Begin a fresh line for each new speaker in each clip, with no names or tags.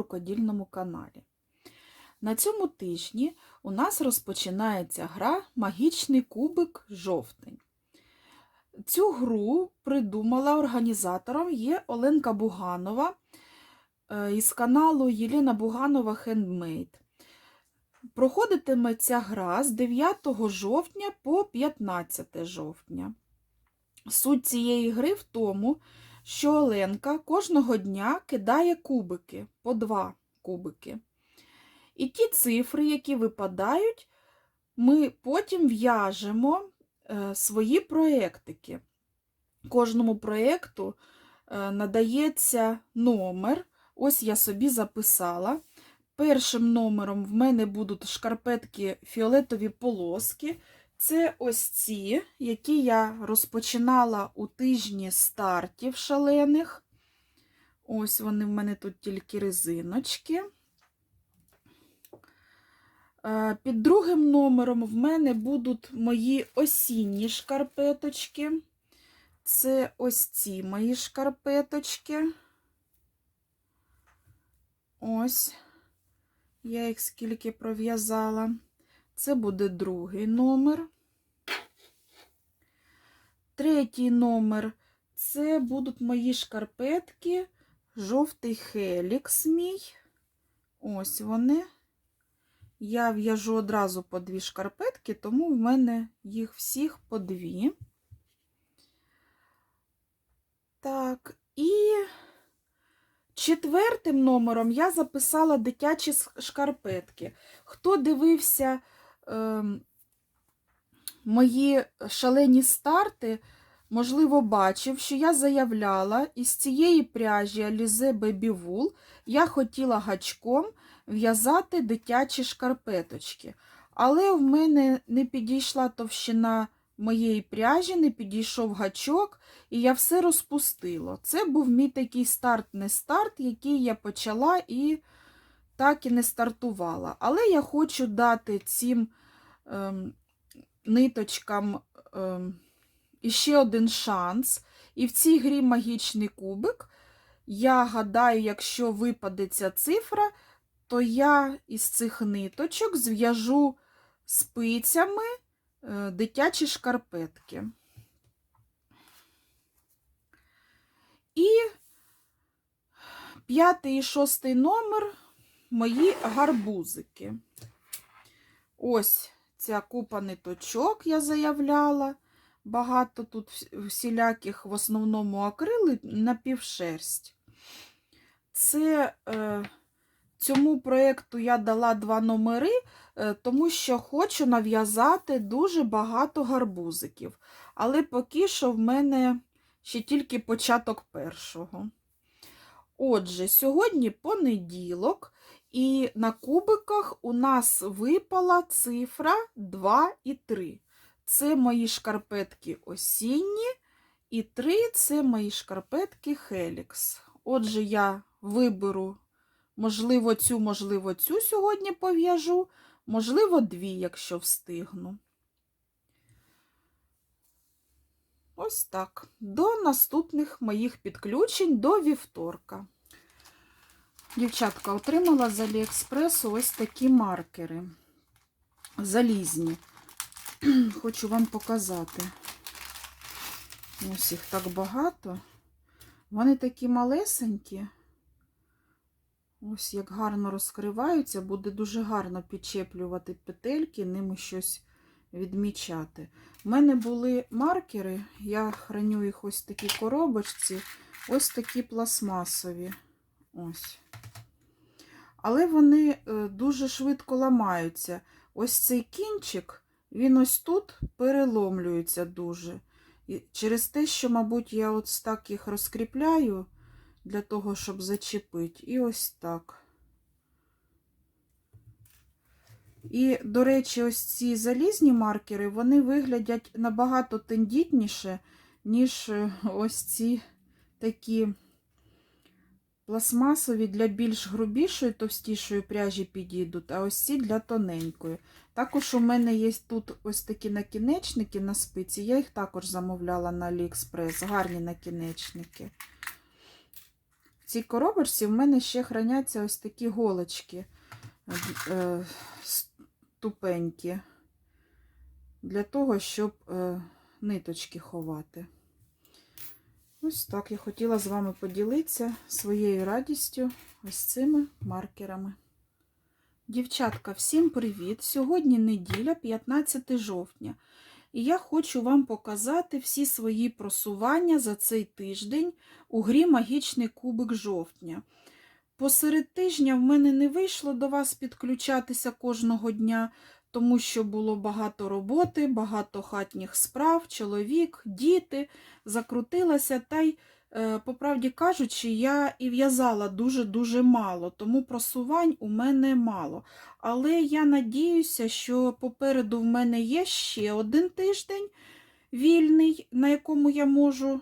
рукодільному каналі. На цьому тижні у нас розпочинається гра Магічний кубик жовтень. Цю гру придумала організатором є Оленка Буганова е, із каналу Єлена Буганова Хендмейд. Проходитиме ця гра з 9 жовтня по 15 жовтня. Суть цієї гри в тому, що Оленка кожного дня кидає кубики по два кубики. І ті цифри, які випадають, ми потім в'яжемо е, свої проєктики. Кожному проєкту е, надається номер. Ось я собі записала. Першим номером в мене будуть шкарпетки фіолетові полоски. Це ось ці, які я розпочинала у тижні стартів шалених. Ось вони в мене тут тільки резиночки. Е, Під другим номером в мене будуть мої осінні шкарпеточки. Це ось ці мої шкарпеточки. Ось, я їх скільки пров'язала. Це буде другий номер. Третій номер це будуть мої шкарпетки, жовтий хелікс мій. Ось вони. Я в'яжу одразу по дві шкарпетки, тому в мене їх всіх по дві. Так, і четвертим номером я записала дитячі шкарпетки. Хто дивився мої шалені старти, можливо, бачив, що я заявляла із цієї пряжі Baby Wool я хотіла гачком в'язати дитячі шкарпеточки. Але в мене не підійшла товщина моєї пряжі, не підійшов гачок, і я все розпустила. Це був мій такий старт-не старт, який я почала і так і не стартувала. Але я хочу дати цим ем, ниточкам ем, іще один шанс. І в цій грі магічний кубик. Я гадаю, якщо випаде ця цифра, то я із цих ниточок зв'яжу спицями е, дитячі шкарпетки. І п'ятий і шостий номер мої гарбузики. Ось ця купа ниточок я заявляла. Багато тут всіляких, в основному акрили напівшерсть. Це е, цьому проєкту я дала два номери, е, тому що хочу нав'язати дуже багато гарбузиків. Але поки що в мене ще тільки початок першого. Отже, сьогодні понеділок, і на кубиках у нас випала цифра 2 і 3. Це мої шкарпетки осінні, і 3 це мої шкарпетки Helix. Отже, я виберу, можливо, цю, можливо, цю сьогодні пов'яжу, можливо, дві, якщо встигну. Ось так. До наступних моїх підключень до вівторка. Дівчатка, отримала з Аліекспресу ось такі маркери. Залізні. Хочу вам показати. Ось їх так багато. Вони такі малесенькі. Ось як гарно розкриваються, буде дуже гарно підчеплювати петельки, ними щось відмічати. У мене були маркери, я храню їх ось в такій коробочці, ось такі пластмасові. Ось. Але вони е, дуже швидко ламаються. Ось цей кінчик, він ось тут переломлюється дуже. І через те, що, мабуть, я ось так їх розкріпляю для того, щоб зачепити. І ось так. І, до речі, ось ці залізні маркери, вони виглядять набагато тендітніше, ніж е, ось ці такі пластмасові для більш грубішої, товстішої пряжі підійдуть, а ось ці для тоненької. Також у мене є тут ось такі накінечники на спиці, я їх також замовляла на AliExpress, гарні накінечники. цій коробочці в мене ще храняться ось такі голочки е, тупенькі, для того, щоб е, ниточки ховати. Ось так я хотіла з вами поділитися своєю радістю ось цими маркерами. Дівчатка, всім привіт! Сьогодні неділя, 15 жовтня. І я хочу вам показати всі свої просування за цей тиждень у грі Магічний кубик жовтня. Посеред тижня в мене не вийшло до вас підключатися кожного дня, тому що було багато роботи, багато хатніх справ, чоловік, діти, закрутилася. Та й, е, по правді кажучи, я і в'язала дуже-дуже мало, тому просувань у мене мало. Але я надіюся, що попереду в мене є ще один тиждень вільний, на якому я можу е,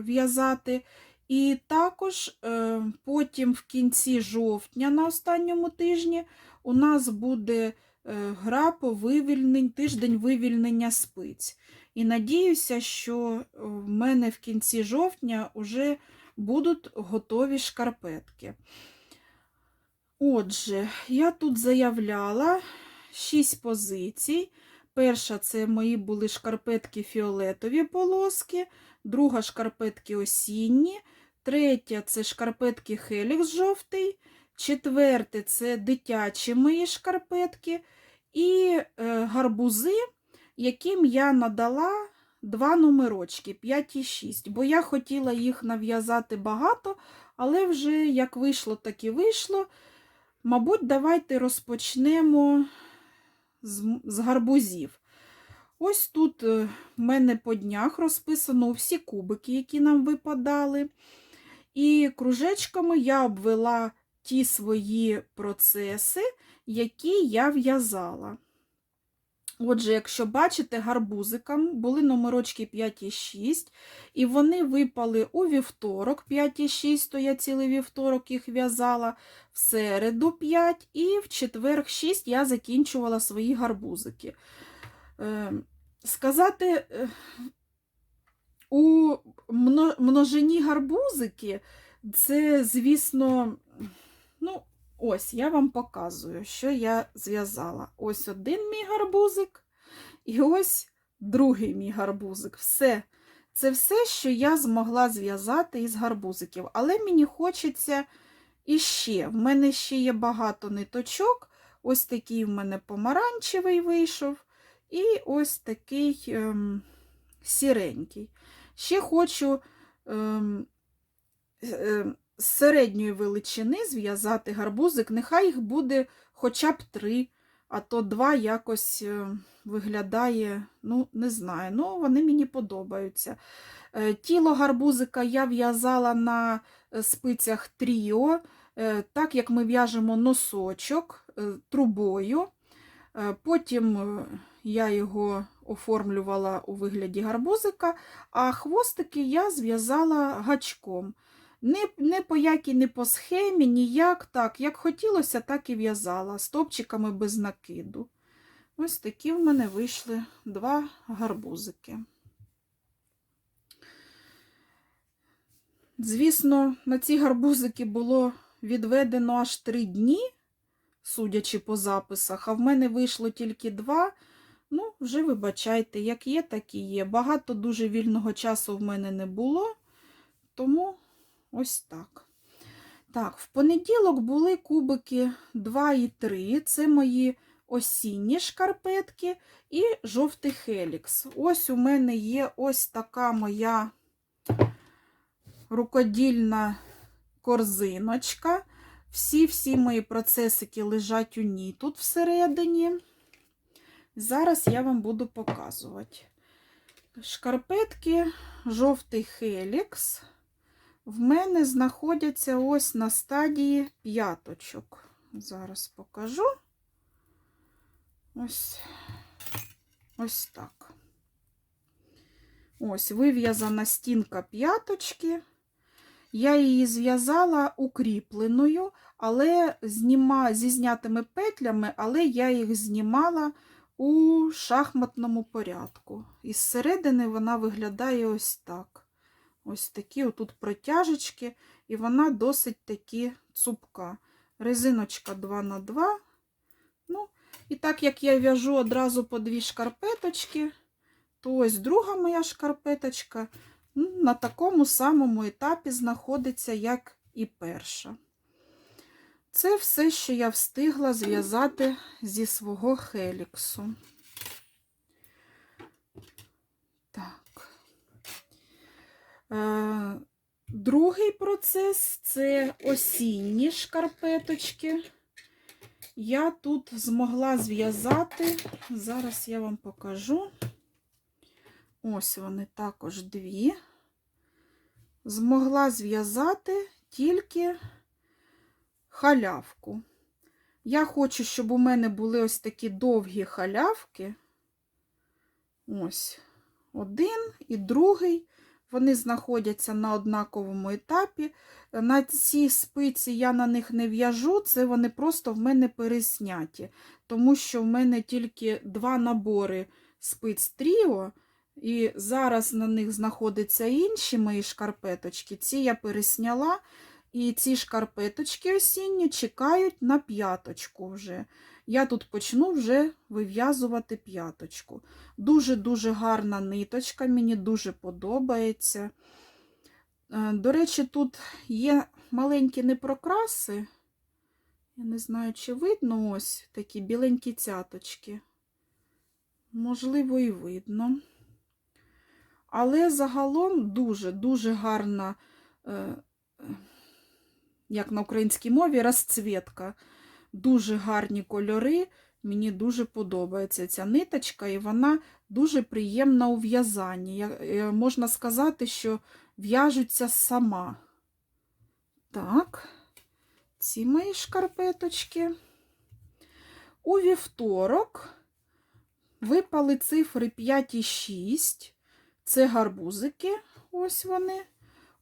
в'язати. І також е, потім в кінці жовтня, на останньому тижні, у нас буде гра по вивільнень, тиждень вивільнення спиць. І надіюся, що в мене в кінці жовтня вже будуть готові шкарпетки. Отже, я тут заявляла 6 позицій. Перша це мої були шкарпетки фіолетові полоски, друга шкарпетки осінні, третя це шкарпетки Хелікс жовтий, четверте це дитячі мої шкарпетки і е, гарбузи, яким я надала два номерочки 5 і 6, бо я хотіла їх нав'язати багато, але вже як вийшло, так і вийшло. Мабуть, давайте розпочнемо з, гарбузів. Ось тут е, в мене по днях розписано всі кубики, які нам випадали. І кружечками я обвела ті свої процеси, які я в'язала. Отже, якщо бачите, гарбузикам були номерочки 5 і 6, і вони випали у вівторок 5 і 6, то я цілий вівторок їх в'язала, в середу 5 і в четвер 6 я закінчувала свої гарбузики. Е, сказати, е, у мно- множині гарбузики, це, звісно, ось я вам показую, що я зв'язала. Ось один мій гарбузик, і ось другий мій гарбузик. Все. Це все, що я змогла зв'язати із гарбузиків. Але мені хочеться іще. В мене ще є багато ниточок. Ось такий в мене помаранчевий вийшов. І ось такий ем, сіренький. Ще хочу ем, ем, з середньої величини зв'язати гарбузик. Нехай їх буде хоча б три, а то два якось е, виглядає, ну, не знаю, ну, вони мені подобаються. Е, Тіло гарбузика я в'язала на е, спицях тріо, так як ми в'яжемо носочок трубою. Потім я його оформлювала у вигляді гарбузика, а хвостики я зв'язала гачком. Не, не по якій, не по схемі, ніяк так. Як хотілося, так і в'язала, стопчиками без накиду. Ось такі в мене вийшли два гарбузики. Звісно, на ці гарбузики було відведено аж три дні, судячи по записах, а в мене вийшло тільки два. Ну, вже вибачайте, як є, так і є. Багато дуже вільного часу в мене не було, тому ось так. Так, в понеділок були кубики 2 і 3. Це мої осінні шкарпетки і жовтий хелікс. Ось у мене є ось така моя рукодільна корзиночка. Всі-всі мої процесики лежать у ній тут всередині. Зараз я вам буду показувати. Шкарпетки, жовтий хелікс. В мене знаходяться ось на стадії п'яточок. Зараз покажу. Ось, ось так. Ось вив'язана стінка п'яточки. Я її зв'язала укріпленою, але зніма, зі знятими петлями, але я їх знімала у шахматному порядку. І зсередини вона виглядає ось так. Ось такі отут протяжечки, і вона досить таки цупка. Резиночка 2 на 2 Ну, і так як я в'яжу одразу по дві шкарпеточки, то ось друга моя шкарпеточка ну, на такому самому етапі знаходиться, як і перша. Це все, що я встигла зв'язати зі свого хеліксу. Так. Е, другий процес це осінні шкарпеточки. Я тут змогла зв'язати, зараз я вам покажу. Ось вони також дві. Змогла зв'язати тільки халявку. Я хочу, щоб у мене були ось такі довгі халявки. Ось один і другий. Вони знаходяться на однаковому етапі. На ці спиці я на них не в'яжу, це вони просто в мене пересняті, тому що в мене тільки два набори спиць тріо, і зараз на них знаходяться інші мої шкарпеточки. Ці я пересняла, і ці шкарпеточки осінні чекають на п'яточку вже. Я тут почну вже вив'язувати п'яточку. Дуже-дуже гарна ниточка, мені дуже подобається. Е, До речі, тут є маленькі непрокраси. Я не знаю, чи видно ось такі біленькі цяточки. Можливо, і видно. Але загалом дуже-дуже гарна, е, е, як на українській мові, розцвітка. Дуже гарні кольори. Мені дуже подобається ця ниточка, і вона дуже приємна у в'язанні. Е, Можна сказати, що в'яжуться сама. Так, ці мої шкарпеточки. У вівторок випали цифри 5 і 6. Це гарбузики, ось вони.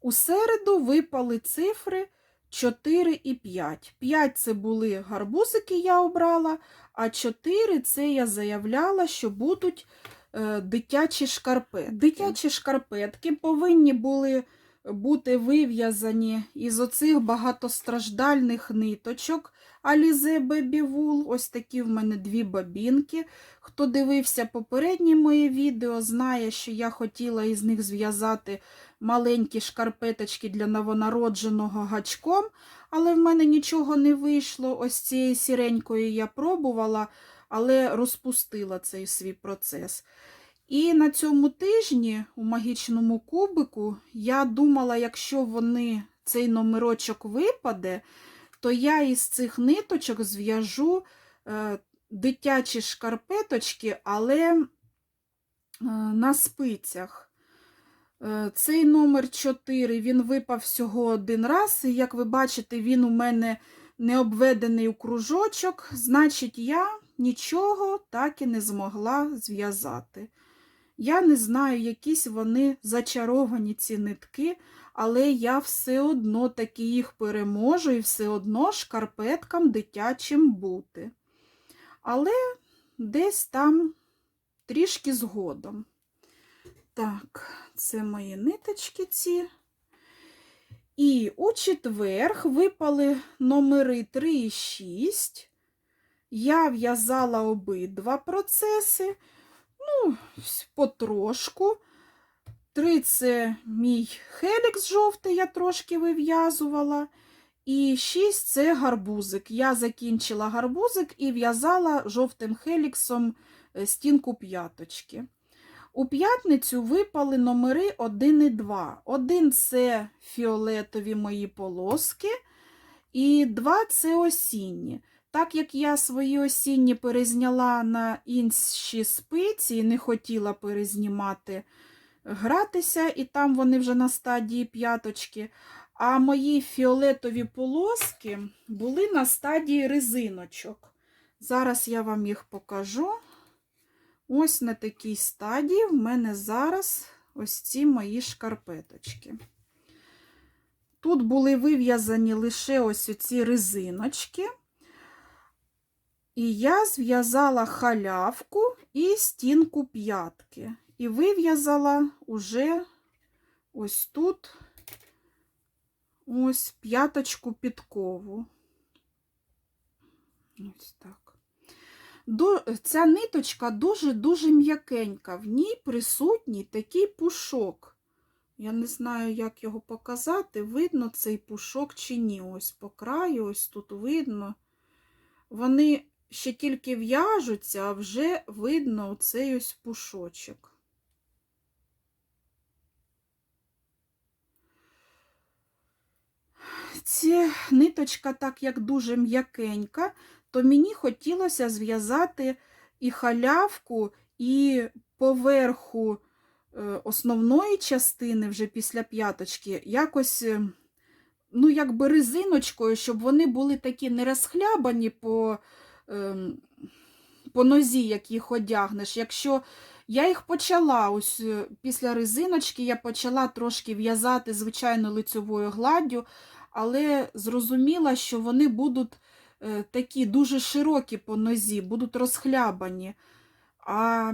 У середу випали цифри 4 і 5. 5 це були гарбузики, я обрала, а 4 це я заявляла, що будуть е, дитячі шкарпетки. Дитячі шкарпетки повинні були бути вив'язані із оцих багатостраждальних ниточок Alize Baby. Ось такі в мене дві бабінки. Хто дивився попереднє моє відео, знає, що я хотіла із них зв'язати маленькі шкарпеточки для новонародженого гачком, але в мене нічого не вийшло. Ось цією сіренькою я пробувала, але розпустила цей свій процес. І на цьому тижні у магічному кубику я думала, якщо вони цей номерочок випаде, то я із цих ниточок зв'яжу е, дитячі шкарпеточки, але е, на спицях. Е, Цей номер 4 він випав всього один раз, і як ви бачите, він у мене не обведений у кружочок, значить, я нічого так і не змогла зв'язати. Я не знаю, якісь вони зачаровані ці нитки, але я все одно таки їх переможу і все одно шкарпеткам дитячим бути. Але десь там трішки згодом. Так, це мої ниточки ці. І у четверг випали номери 3 і 6. Я в'язала обидва процеси, ну, потрошку. Три це мій хелікс жовтий, я трошки вив'язувала. І шість це гарбузик. Я закінчила гарбузик і в'язала жовтим хеліксом е, стінку п'яточки. У п'ятницю випали номери 1 і 2. Один це фіолетові мої полоски, і два це осінні. Так як я свої осінні перезняла на інші спиці і не хотіла перезнімати, гратися, і там вони вже на стадії п'яточки. А мої фіолетові полоски були на стадії резиночок. Зараз я вам їх покажу. Ось на такій стадії в мене зараз ось ці мої шкарпеточки. Тут були вив'язані лише ось ці резиночки. І я зв'язала халявку і стінку п'ятки. І вив'язала уже ось тут ось п'яточку підкову. Ось так. Ця ниточка дуже-дуже м'якенька, в ній присутній такий пушок. Я не знаю, як його показати, видно цей пушок чи ні. Ось по краю, ось тут видно. Вони ще тільки в'яжуться, а вже видно оцей ось пушочок. Ця ниточка, так як дуже м'якенька, то мені хотілося зв'язати і халявку, і поверху е, основної частини, вже після п'яточки, якось, е, ну, якби резиночкою, щоб вони були такі не розхлябані по, по нозі, як їх одягнеш. Якщо я їх почала, ось е, після резиночки я почала трошки в'язати звичайно лицьовою гладдю, але зрозуміла, що вони будуть е, такі дуже широкі по нозі, будуть розхлябані. А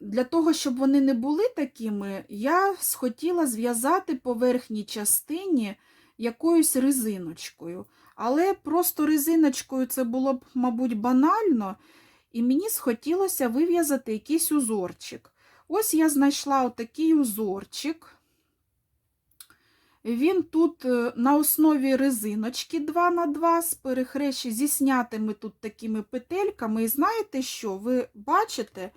для того, щоб вони не були такими, я схотіла зв'язати по верхній частині якоюсь резиночкою. Але просто резиночкою це було б, мабуть, банально, і мені схотілося вив'язати якийсь узорчик. Ось я знайшла отакий узорчик. Він тут е, на основі резиночки 2х2 з перехрещі зі снятими тут такими петельками. І знаєте що? Ви бачите,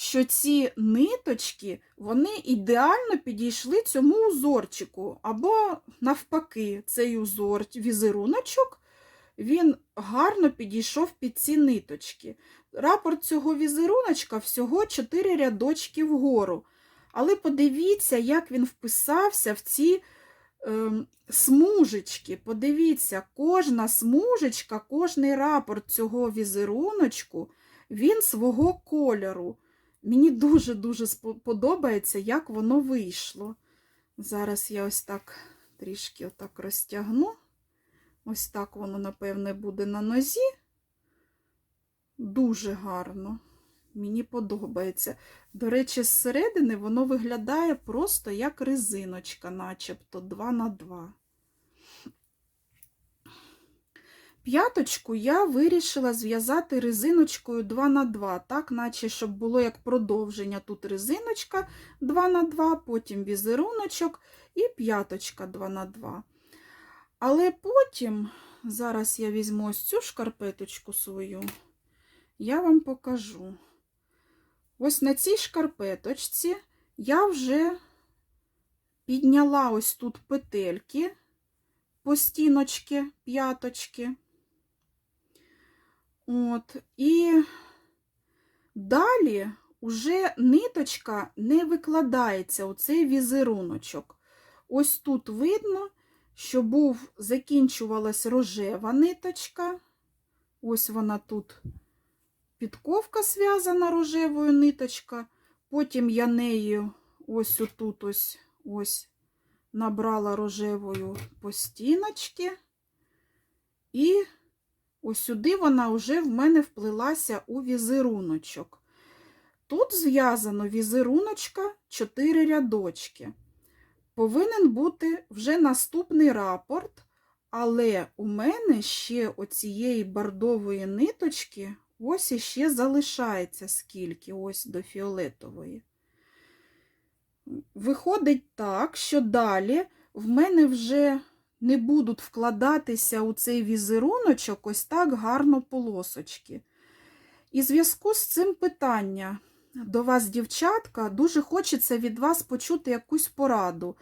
що ці ниточки вони ідеально підійшли цьому узорчику. Або, навпаки, цей узор, візеруночок, він гарно підійшов під ці ниточки. Рапорт цього візеруночка всього 4 рядочки вгору. Але подивіться, як він вписався в ці ем, смужечки. Подивіться, кожна смужечка, кожний рапорт цього візеруночку, він свого кольору. Мені дуже-дуже подобається, як воно вийшло. Зараз я ось так трішки отак розтягну. Ось так воно, напевне, буде на нозі. Дуже гарно. Мені подобається. До речі, зсередини воно виглядає просто як резиночка, начебто 2 на 2. П'яточку я вирішила зв'язати резиночкою 2 на 2 так, наче щоб було як продовження. Тут резиночка 2 на 2 потім візеруночок і п'яточка 2 на 2 Але потім, зараз я візьму ось цю шкарпеточку свою, я вам покажу. Ось на цій шкарпеточці я вже підняла ось тут петельки по стіночки, п'яточки. От, і далі вже ниточка не викладається у цей візеруночок. Ось тут видно, що був, закінчувалась рожева ниточка. Ось вона тут підковка зв'язана рожевою ниточка. Потім я нею ось отут ось ось набрала рожевою по стіночки. І ось вона вже в мене вплилася у візеруночок. Тут зв'язано візеруночка 4 рядочки. Повинен бути вже наступний рапорт, але у мене ще оцієї бордової ниточки ось іще залишається скільки, ось до фіолетової. Виходить так, що далі в мене вже не будуть вкладатися у цей візеруночок ось так гарно полосочки. І зв'язку з цим питання до вас, дівчатка, дуже хочеться від вас почути якусь пораду.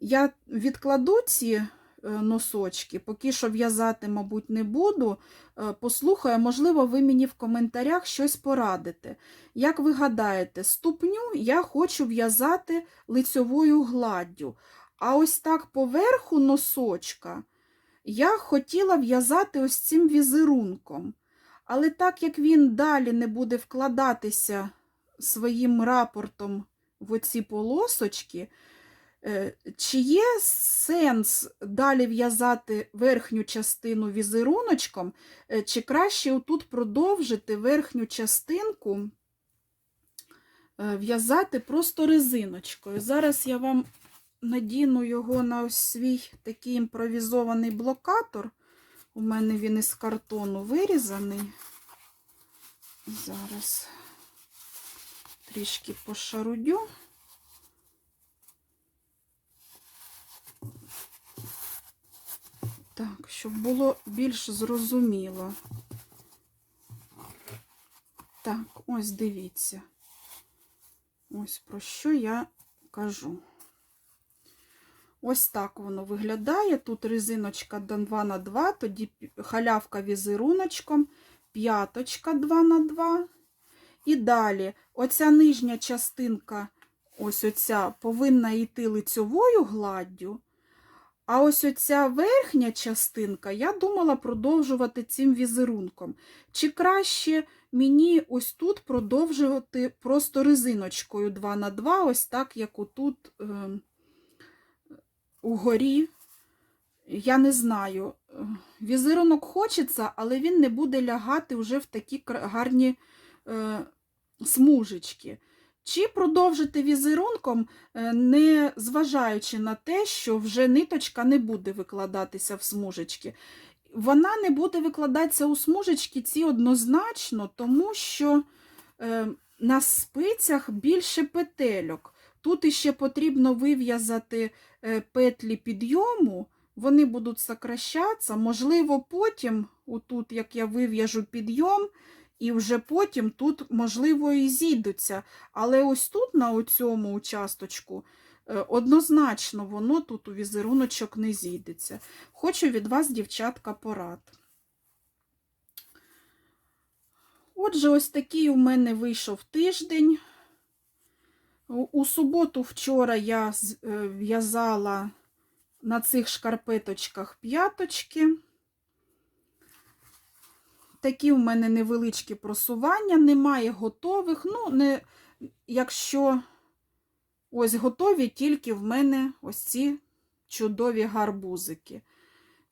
Я відкладу ці Е, носочки. Поки що в'язати, мабуть, не буду. Е, послухаю, можливо, ви мені в коментарях щось порадите. Як ви гадаєте, ступню я хочу в'язати лицьовою гладдю. А ось так поверху носочка я хотіла в'язати ось цим візерунком. Але так як він далі не буде вкладатися своїм рапортом в оці полосочки, Е, чи є сенс далі в'язати верхню частину візеруночком, е, чи краще отут продовжити верхню частинку е, в'язати просто резиночкою. Зараз я вам надіну його на ось свій такий імпровізований блокатор. У мене він із картону вирізаний. Зараз трішки пошарудю. Так, щоб було більш зрозуміло. Так, ось дивіться. Ось про що я кажу. Ось так воно виглядає. Тут резиночка 2 на 2, тоді халявка візеруночком, п'яточка 2 на 2. І далі оця нижня частинка, ось оця, повинна йти лицьовою гладдю. А ось оця верхня частинка, я думала продовжувати цим візерунком. Чи краще мені ось тут продовжувати просто резиночкою 2 на 2 ось так, як отут е, угорі. Я не знаю. Візерунок хочеться, але він не буде лягати вже в такі гарні е, смужечки. Чи продовжити візерунком, е, не зважаючи на те, що вже ниточка не буде викладатися в смужечки. Вона не буде викладатися у смужечки ці однозначно, тому що е, на спицях більше петельок. Тут іще потрібно вив'язати е, петлі підйому, вони будуть сокращатися. Можливо, потім, отут, як я вив'яжу підйом, і вже потім тут, можливо, і зійдуться. Але ось тут, на цьому участочку, е, однозначно воно тут у візеруночок не зійдеться. Хочу від вас, дівчатка, порад. Отже, ось такий у мене вийшов тиждень. У суботу вчора я е, в'язала на цих шкарпеточках п'яточки. Такі у мене невеличкі просування, немає готових. Ну, не, якщо ось готові, тільки в мене ось ці чудові гарбузики.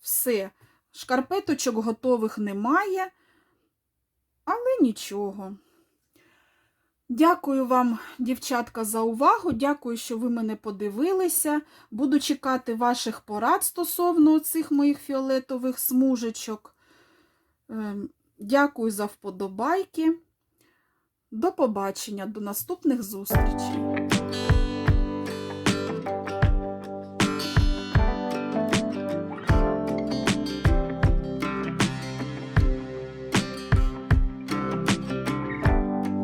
Все, шкарпеточок готових немає, але нічого. Дякую вам, дівчатка, за увагу. Дякую, що ви мене подивилися. Буду чекати ваших порад стосовно цих моїх фіолетових смужечок. Ем, Дякую за вподобайки. До побачення, до наступних зустрічей.